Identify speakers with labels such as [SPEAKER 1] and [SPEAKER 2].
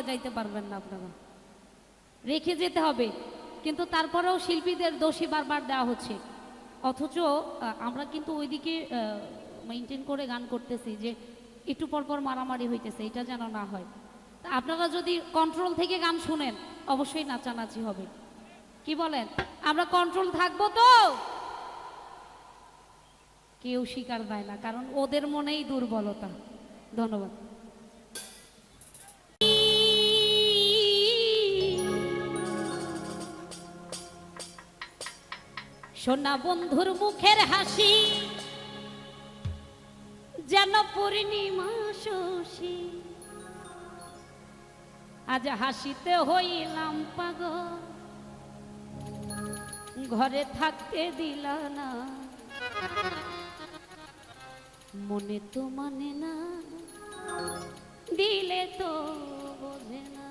[SPEAKER 1] দিয়ে যাইতে পারবেন না আপনারা। রেখে যেতে হবে। কিন্তু তারপরেও শিল্পীদের দোষী বারবার দেওয়া হচ্ছে। অথচ আমরা কিন্তু ওইদিকে মেনটেন করে গান করতেছি যে একটু পর পর মারামারি হইতেছে, এটা যেন না হয়। তা আপনারা যদি কন্ট্রোল থেকে গান শুনেন, অবশ্যই নাচানাচি হবে। কি বলেন? আমরা কন্ট্রোল থাকব তো? কেউ স্বীকার দেয় না, কারণ ওদের মনেই দুর্বলতা। ধন্যবাদ। সোনা বন্ধুর মুখের হাসি, যেন পূর্ণিমা শশী। আজ হাসিতে হইলাম পাগল, ঘরে থাকতে দিল না। মনে তো মানে না, দিলে তো বোঝে না।